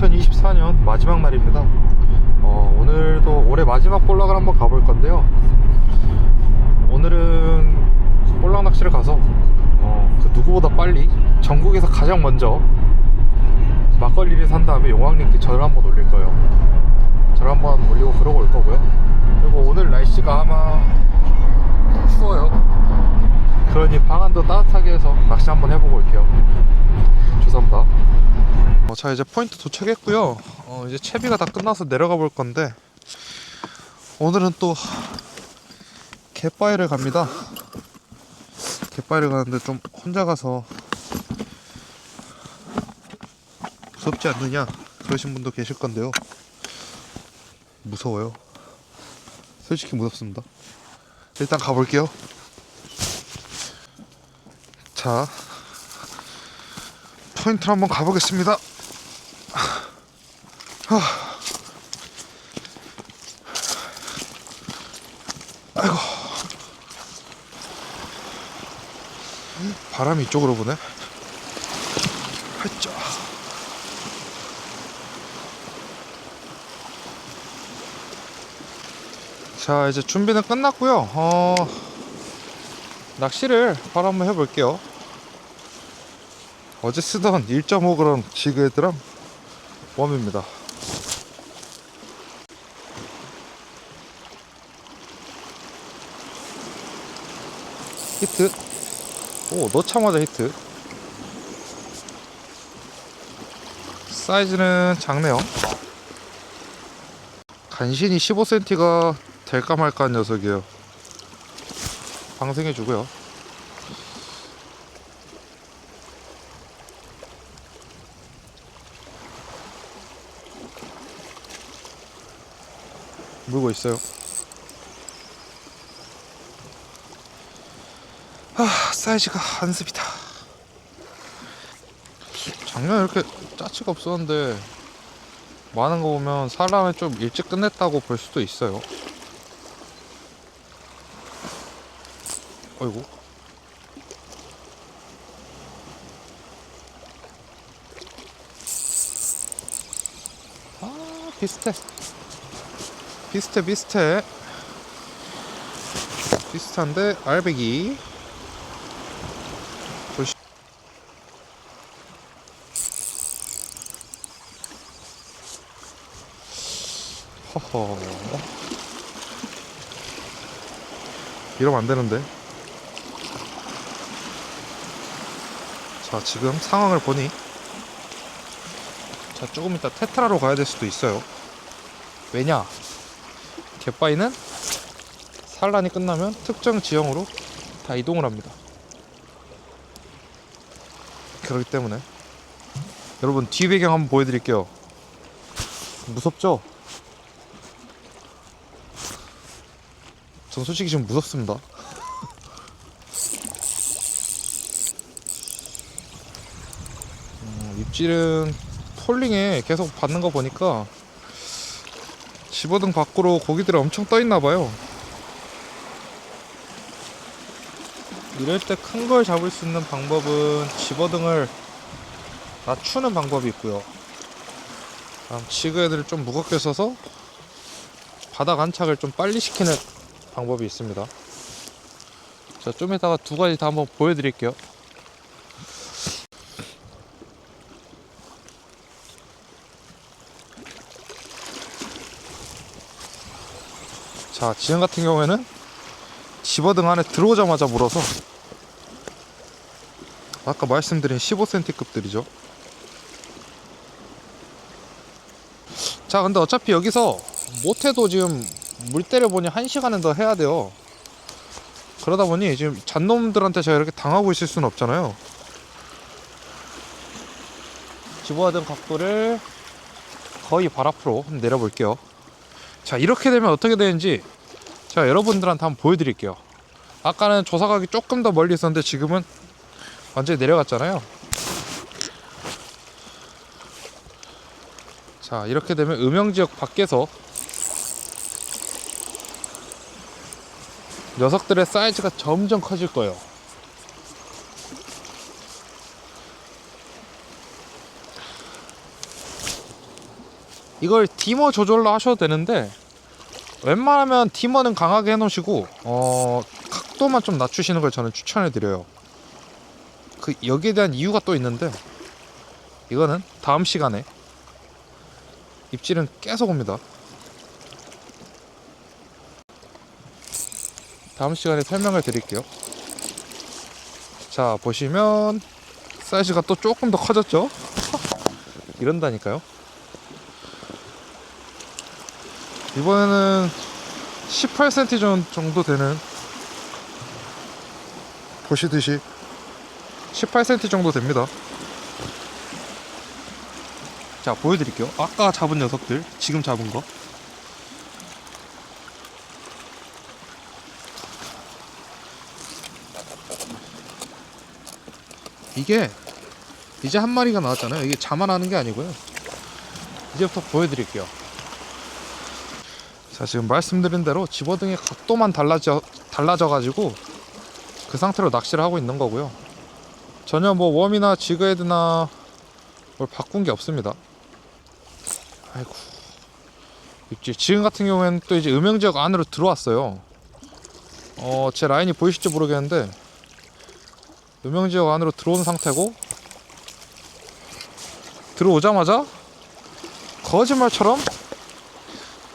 2024년 마지막 날입니다. 어, 오늘도 올해 마지막 볼락을 한번 가볼 건데요. 오늘은 볼락 낚시를 가서 어, 그 누구보다 빨리 전국에서 가장 먼저 막걸리를 산 다음에 용왕님께 절을 한번 올릴 거예요. 절 한번 올리고 그러고 올 거고요. 그리고 오늘 날씨가 아마 추워요. 그러니 방안도 따뜻하게 해서 낚시 한번 해보고 올게요. 죄송합니다. 어, 자 이제 포인트 도착했고요. 어, 이제 채비가 다 끝나서 내려가 볼 건데 오늘은 또 갯바위를 갑니다. 갯바위를 가는데 좀 혼자 가서 무섭지 않느냐 그러신 분도 계실 건데요. 무서워요. 솔직히 무섭습니다. 일단 가볼게요. 자, 포인트로 한번 가보겠습니다. 하. 아이고. 바람이 이쪽으로 부네. 하자. 자, 이제 준비는 끝났고요. 어, 낚시를 바로 한번 해볼게요. 어제 쓰던 1.5g 지그헤드랑 웜입니다. 히트. 오, 넣자마자 히트. 사이즈는 작네요. 간신히 15cm가 될까 말까 한 녀석이에요. 방생해주고요. 물고 있어요. 아, 사이즈가 한습이다. 작년에 이렇게 짜치가 없었는데 많은 거 보면 사람을 좀 일찍 끝냈다고 볼 수도 있어요. 어이구. 아, 비슷해. 비슷해 비슷해 비슷한데 알배기 허허 이러면 안 되는데 자 지금 상황을 보니 자 조금 이따 테트라로 가야 될 수도 있어요 왜냐 갯바위는 산란이 끝나면 특정 지형으로 다 이동을 합니다. 그렇기 때문에 여러분 뒤 배경 한번 보여드릴게요. 무섭죠? 전 솔직히 지금 무섭습니다. 음, 입질은 폴링에 계속 받는 거 보니까 집어등 밖으로 고기들이 엄청 떠 있나 봐요. 이럴 때 큰 걸 잡을 수 있는 방법은 집어등을 낮추는 방법이 있고요. 다음 지그헤드를 좀 무겁게 써서 바닥 안착을 좀 빨리 시키는 방법이 있습니다. 자, 좀 이따가 두 가지 다 한번 보여드릴게요. 자, 지금 같은 경우에는 집어등 안에 들어오자마자 물어서 아까 말씀드린 15cm급들이죠. 자, 근데 어차피 여기서 못해도 지금 물 때려 보니 한 시간은 더 해야 돼요. 그러다 보니 지금 잔놈들한테 제가 이렇게 당하고 있을 수는 없잖아요. 집어등 각도를 거의 발 앞으로 내려볼게요. 자 이렇게 되면 어떻게 되는지 제가 여러분들한테 한번 보여드릴게요 아까는 조사각이 조금 더 멀리 있었는데 지금은 완전히 내려갔잖아요 자 이렇게 되면 음영 지역 밖에서 녀석들의 사이즈가 점점 커질 거예요. 이걸 디머 조절로 하셔도 되는데 웬만하면 디머는 강하게 해놓으시고 어 각도만 좀 낮추시는 걸 저는 추천해 드려요. 그 여기에 대한 이유가 또 있는데 이거는 다음 시간에 입질은 계속 옵니다 다음 시간에 설명을 드릴게요. 자 보시면 사이즈가 또 조금 더 커졌죠? 이런다니까요. 이번에는 18cm 정- 정도 되는 보시듯이 18cm 정도 됩니다. 자 보여드릴게요. 아까 잡은 녀석들 지금 잡은 거 이게 이제 한 마리가 나왔잖아요. 이게 자만하는 게 아니고요. 이제부터 보여드릴게요. 자 지금 말씀드린 대로 집어등의 각도만 달라져 달라져 가지고 그 상태로 낚시를 하고 있는 거고요. 전혀 뭐 웜이나 지그헤드나 뭘 바꾼 게 없습니다. 아이고. 입질 지금 같은 경우에는 또 이제 음영지역 안으로 들어왔어요. 어 제 라인이 보이실지 모르겠는데 음영지역 안으로 들어온 상태고 들어오자마자 거짓말처럼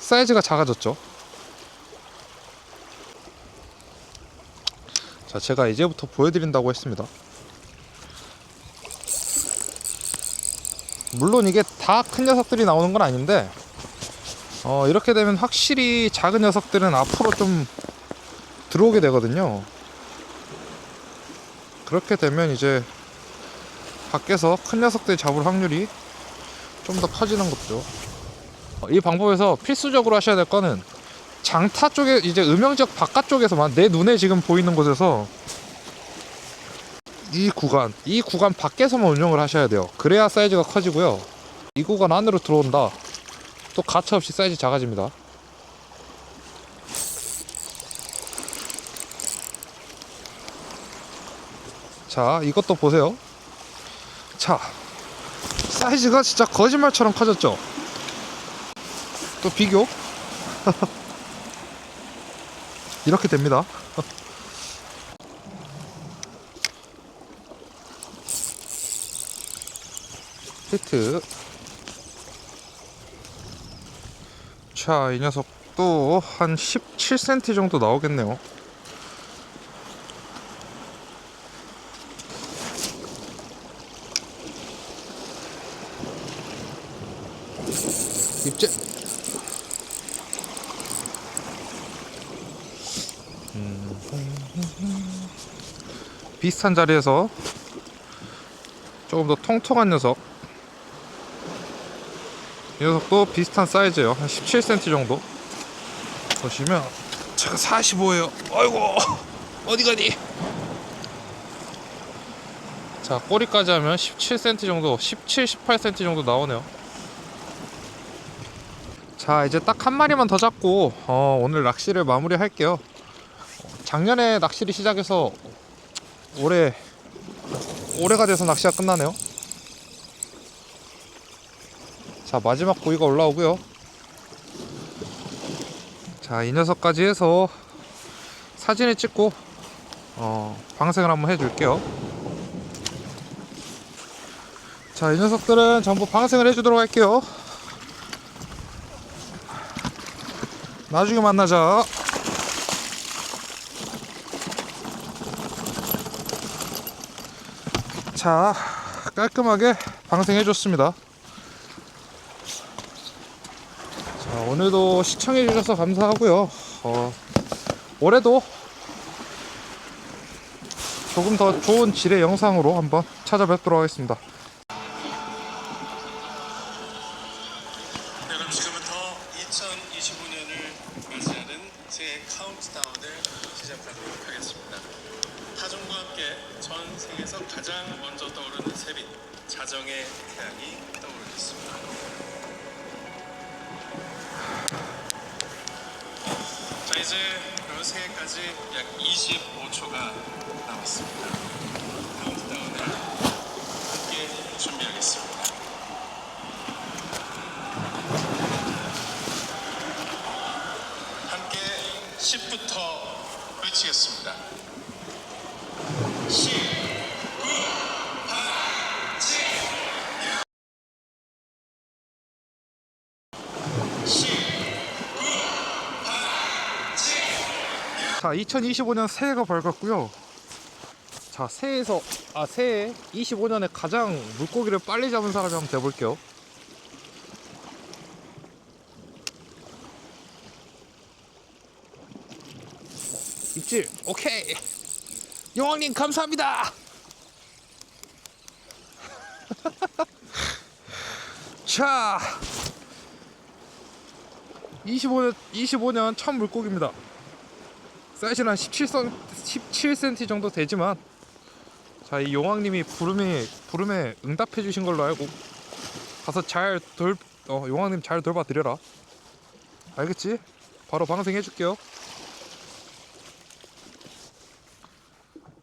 사이즈가 작아졌죠. 자, 제가 이제부터 보여드린다고 했습니다. 물론 이게 다 큰 녀석들이 나오는 건 아닌데, 어, 이렇게 되면 확실히 작은 녀석들은 앞으로 좀 들어오게 되거든요. 그렇게 되면 이제 밖에서 큰 녀석들 잡을 확률이 좀 더 커지는 거죠. 이 방법에서 필수적으로 하셔야 될 거는 장타 쪽에 이제 음영 지역 바깥쪽에서만 내 눈에 지금 보이는 곳에서 이 구간 이 구간 밖에서만 운영을 하셔야 돼요. 그래야 사이즈가 커지고요. 이 구간 안으로 들어온다. 또 가차없이 사이즈 작아집니다 자 이것도 보세요. 자 사이즈가 진짜 거짓말처럼 커졌죠? 또 비교? 이렇게 됩니다. 히트. 자이 녀석도 한 17cm 정도 나오겠네요 입질 비슷한 자리에서 조금 더 통통한 녀석. 이 녀석도 비슷한 사이즈예요. 한 17cm 정도. 보시면 제가 45예요. 아이고 어디 가니? 자 꼬리까지 하면 17cm 정도 17, 18cm 정도 나오네요 자 이제 딱 한 마리만 더 잡고 어, 오늘 낚시를 마무리 할게요 작년에 낚시를 시작해서 올해 올해가 돼서 낚시가 끝나네요. 자 마지막 고기가 올라오고요. 자 이 녀석까지 해서 사진을 찍고 어, 방생을 한번 해줄게요. 자 이 녀석들은 전부 방생을 해주도록 할게요. 나중에 만나자. 자 깔끔하게 방생해 줬습니다. 자 오늘도 시청해 주셔서 감사하고요. 어, 올해도 조금 더 좋은 질의 영상으로 한번 찾아뵙도록 하겠습니다 이제 그 별세계까지 약 25초가 남았습니다. 카운트다운을 함께 준비하겠습니다. 함께 10부터 외치겠습니다. 10 자, 2025년 새해가 밝았고요. 자, 새해에서 아 새해 25년에 가장 물고기를 빨리 잡은 사람이 한번 돼 볼게요. 입질 오케이. 용왕님 감사합니다. 자, 25년 25년 첫 물고기입니다. 사이즈는 한 17cm, 17cm 정도 되지만 자 이 용왕님이 부름에 부름에 응답해 주신 걸로 알고 가서 잘 돌 어, 용왕님 잘 돌봐 드려라 알겠지? 바로 방생해 줄게요